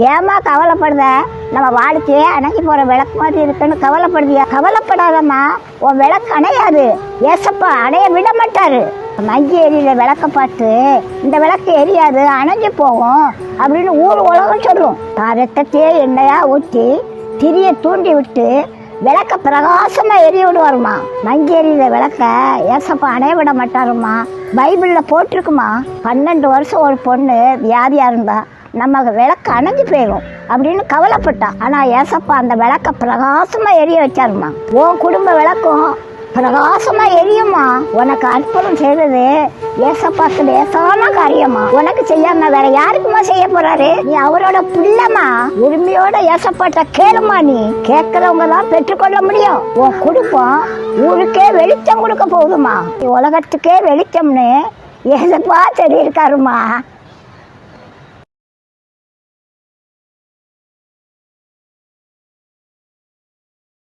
ஏமா கவலைப்படுத? நம்ம வாழ்க்கையே அணைக்கி போகிற விளக்கு மாதிரி இருக்குன்னு கவலைப்படுதியா கவலைப்படாதம்மா. உன் விளக்கு அணையாது. ஏசப்பா அணைய விட மாட்டாரு. மங்கி எரியில விளக்க பார்த்து இந்த விளக்கு எரியாது அணைஞ்சு போகும் அப்படின்னு ஊர் உலகம் சொல்லும். தான் ரத்தத்தையே எண்ணெயா ஊற்றி திரிய தூண்டி விட்டு விளக்க பிரகாசமா எரிய விடுவாருமா மங்கி எரியிற விளக்க ஏசப்பா அணைய விட மாட்டாருமா பைபிளில் போட்டிருக்குமா பன்னெண்டு வருஷம் ஒரு பொண்ணு வியாதியாக இருந்தா. நம்ம விளக்கு அணைஞ்சு போயிடும் அப்படின்னு கவலைப்பட்டான் ஆனால் ஏசப்பா அந்த விளக்க பிரகாசமாக எரிய வச்சாருமா உன் குடும்ப விளக்கும் பிரகாசமா எரியுமா உனக்கு அற்புதம் செய்தது ஏசப்பாக்கு லேசான காரியமா உனக்கு செய்யாம வேற யாருக்குமா செய்ய போறாரு? நீ அவரோட பிள்ளைமா உரிமையோட ஏசப்பாட்ட கேளுமா நீ. கேட்கறவங்க தான் பெற்றுக்கொள்ள முடியும். உன் குடும்பம் ஊருக்கே வெளிச்சம் கொடுக்க போகுதுமா உலகத்துக்கே வெளிச்சம்னு ஏசப்பா சரி